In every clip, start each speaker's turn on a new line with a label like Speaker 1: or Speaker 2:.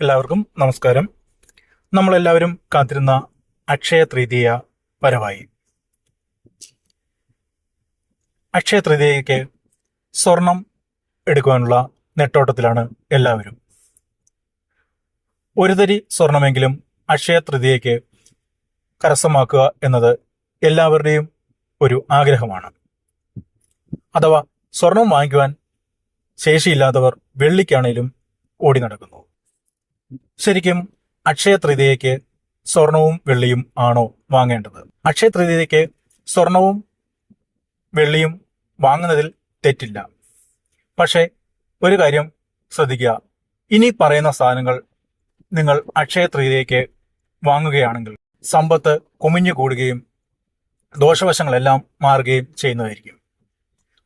Speaker 1: എല്ലാവർക്കും നമസ്കാരം. നമ്മളെല്ലാവരും കാത്തിരുന്ന അക്ഷയ തൃതീയ പരവായി. അക്ഷയ തൃതീയയ്ക്ക് സ്വർണം എടുക്കുവാനുള്ള നെട്ടോട്ടത്തിലാണ് എല്ലാവരും. ഒരു തരി സ്വർണമെങ്കിലും അക്ഷയ തൃതീയയ്ക്ക് കരസ്ഥമാക്കുക എന്നത് എല്ലാവരുടെയും ഒരു ആഗ്രഹമാണ്. അഥവാ സ്വർണം വാങ്ങിക്കുവാൻ ശേഷിയില്ലാത്തവർ വെള്ളിക്കാണേലും ഓടി നടക്കുന്നു. ശരിക്കും അക്ഷയ തൃതീയയ്ക്ക് സ്വർണവും വെള്ളിയും ആണോ വാങ്ങേണ്ടത്? അക്ഷയ തൃതീയയ്ക്ക് സ്വർണവും വെള്ളിയും വാങ്ങുന്നതിൽ തെറ്റില്ല. പക്ഷേ ഒരു കാര്യം ശ്രദ്ധിക്കുക. ഇനി പറയുന്ന സാധനങ്ങൾ നിങ്ങൾ അക്ഷയ തൃതീയയ്ക്ക് വാങ്ങുകയാണെങ്കിൽ സമ്പത്ത് കുമിഞ്ഞു കൂടുകയും ദോഷവശങ്ങളെല്ലാം മാറുകയും ചെയ്യുന്നതായിരിക്കും.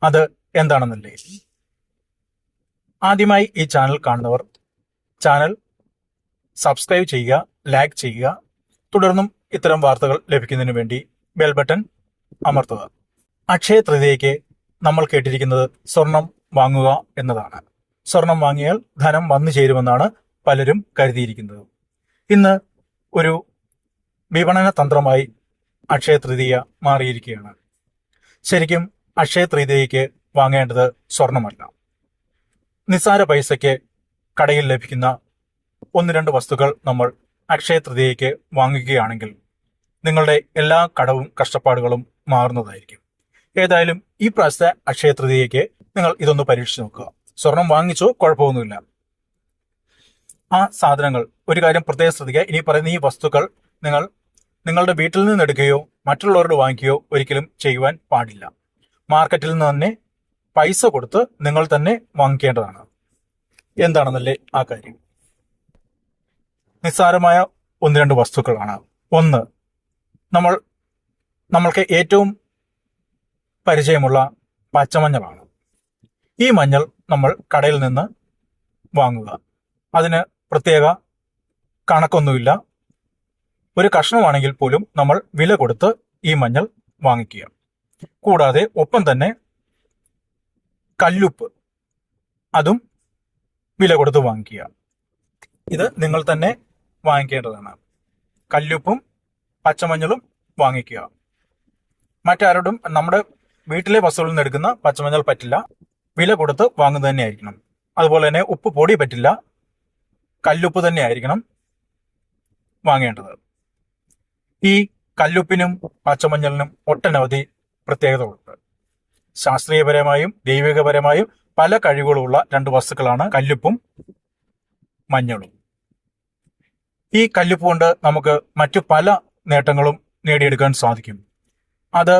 Speaker 1: അത് എന്താണെന്നല്ലേ? ആദ്യമായി ഈ ചാനൽ കാണുന്നവർ ചാനൽ സബ്സ്ക്രൈബ് ചെയ്യുക ലൈക്ക് ചെയ്യുക. തുടർന്നും ഇത്തരം വാർത്തകൾ ലഭിക്കുന്നതിന് വേണ്ടി ബെൽ ബട്ടൺ അമർത്തുക. അക്ഷയ തൃതീയയ്ക്ക് നമ്മൾ കേട്ടിരിക്കുന്നത് സ്വർണം വാങ്ങുക എന്നതാണ്. സ്വർണം വാങ്ങിയാൽ ധനം വന്നു ചേരുമെന്നാണ് പലരും കരുതിയിരിക്കുന്നത്. ഇന്ന് ഒരു വിപണന തന്ത്രമായി അക്ഷയ തൃതീയ മാറിയിരിക്കുകയാണ്. ശരിക്കും അക്ഷയ തൃതീയയ്ക്ക് വാങ്ങേണ്ടത് സ്വർണമല്ല. നിസ്സാര പൈസയ്ക്ക് കടയിൽ ലഭിക്കുന്ന ഒന്ന് രണ്ട് വസ്തുക്കൾ നമ്മൾ അക്ഷയ തൃതീയയ്ക്ക് വാങ്ങുകയാണെങ്കിൽ നിങ്ങളുടെ എല്ലാ കടവും കഷ്ടപ്പാടുകളും മാറുന്നതായിരിക്കും. ഏതായാലും ഈ പ്രാവശ്യത്തെ അക്ഷയ തൃതീയയ്ക്ക് നിങ്ങൾ ഇതൊന്ന് പരീക്ഷിച്ച് നോക്കുക. സ്വർണം വാങ്ങിച്ചോ? കുഴപ്പമൊന്നുമില്ല. ആ സാധനങ്ങൾ ഒരു കാര്യം പ്രത്യേകം ശ്രദ്ധിക്കുക. ഇനി പറയുന്ന ഈ വസ്തുക്കൾ നിങ്ങൾ നിങ്ങളുടെ വീട്ടിൽ നിന്ന് എടുക്കുകയോ മറ്റുള്ളവരോട് വാങ്ങിക്കുകയോ ഒരിക്കലും ചെയ്യുവാൻ പാടില്ല. മാർക്കറ്റിൽ നിന്ന് തന്നെ പൈസ കൊടുത്ത് നിങ്ങൾ തന്നെ വാങ്ങിക്കേണ്ടതാണ്. എന്താണെന്നല്ലേ ആ കാര്യം? നിസ്സാരമായ ഒന്ന് രണ്ട് വസ്തുക്കളാണ്. ഒന്ന് നമ്മൾ നമ്മൾക്ക് ഏറ്റവും പരിചയമുള്ള പച്ചമഞ്ഞളാണ്. ഈ മഞ്ഞൾ നമ്മൾ കടയിൽ നിന്ന് വാങ്ങുക. അതിന് പ്രത്യേക കണക്കൊന്നുമില്ല. ഒരു കഷ്ണമാണെങ്കിൽ പോലും നമ്മൾ വില കൊടുത്ത് ഈ മഞ്ഞൾ വാങ്ങിക്കുക. കൂടാതെ ഒപ്പം തന്നെ കല്ലുപ്പ് അതും വില കൊടുത്ത് വാങ്ങിക്കുക. ഇത് നിങ്ങൾ തന്നെ വാങ്ങിക്കേണ്ടതാണ്. കല്ലുപ്പും പച്ചമഞ്ഞളും വാങ്ങിക്കുക. മറ്റാരോടും നമ്മുടെ വീട്ടിലെ വസ്തുക്കളിൽ നിന്ന് എടുക്കുന്ന പച്ചമഞ്ഞൾ പറ്റില്ല. വില കൊടുത്ത് വാങ്ങുന്നത് തന്നെ ആയിരിക്കണം അതുപോലെ തന്നെ ഉപ്പ് പൊടി പറ്റില്ല. കല്ലുപ്പ് തന്നെ ആയിരിക്കണം വാങ്ങേണ്ടത്. ഈ കല്ലുപ്പിനും പച്ചമഞ്ഞളിനും ഒട്ടനവധി പ്രത്യേകതകളുണ്ട്. ശാസ്ത്രീയപരമായും ദൈവികപരമായും പല കഴിവുകളുള്ള രണ്ട് വസ്തുക്കളാണ് കല്ലുപ്പും മഞ്ഞളും. ഈ കല്ലുപ്പ് കൊണ്ട് നമുക്ക് മറ്റു പല നേട്ടങ്ങളും നേടിയെടുക്കാൻ സാധിക്കും. അത്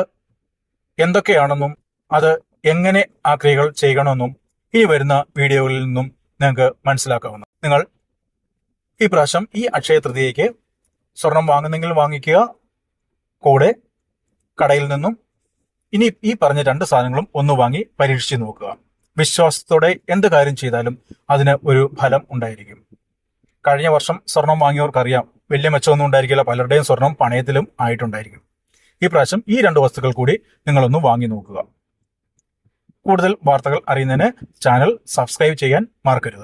Speaker 1: എന്തൊക്കെയാണെന്നും അത് എങ്ങനെ ആ ക്രിയകൾ ചെയ്യണമെന്നും ഈ വരുന്ന വീഡിയോകളിൽ നിന്നും നിങ്ങൾക്ക് മനസ്സിലാക്കാവുന്നു നിങ്ങൾ ഈ പ്രാവശ്യം ഈ അക്ഷയ തൃതീയയ്ക്ക് സ്വർണം വാങ്ങുന്നെങ്കിൽ വാങ്ങിക്കുക. കൂടെ കടയിൽ നിന്നും ഇനി ഈ പറഞ്ഞ രണ്ട് സാധനങ്ങളും ഒന്ന് വാങ്ങി പരീക്ഷിച്ച് നോക്കുക. വിശ്വാസത്തോടെ എന്ത് കാര്യം ചെയ്താലും അതിന് ഒരു ഫലം ഉണ്ടായിരിക്കും. കഴിഞ്ഞ വർഷം സ്വർണം വാങ്ങിയവർക്കറിയാം. വലിയ മെച്ചമൊന്നും ഉണ്ടായിരിക്കില്ല. പലരുടെയും സ്വർണം പണയത്തിലും ആയിട്ടുണ്ടായിരിക്കും. ഈ പ്രാവശ്യം ഈ രണ്ട് വസ്തുക്കൾ കൂടി നിങ്ങളൊന്ന് വാങ്ങി നോക്കുക. കൂടുതൽ വാർത്തകൾ അറിയുന്നതിന് ചാനൽ സബ്സ്ക്രൈബ് ചെയ്യാൻ മറക്കരുത്.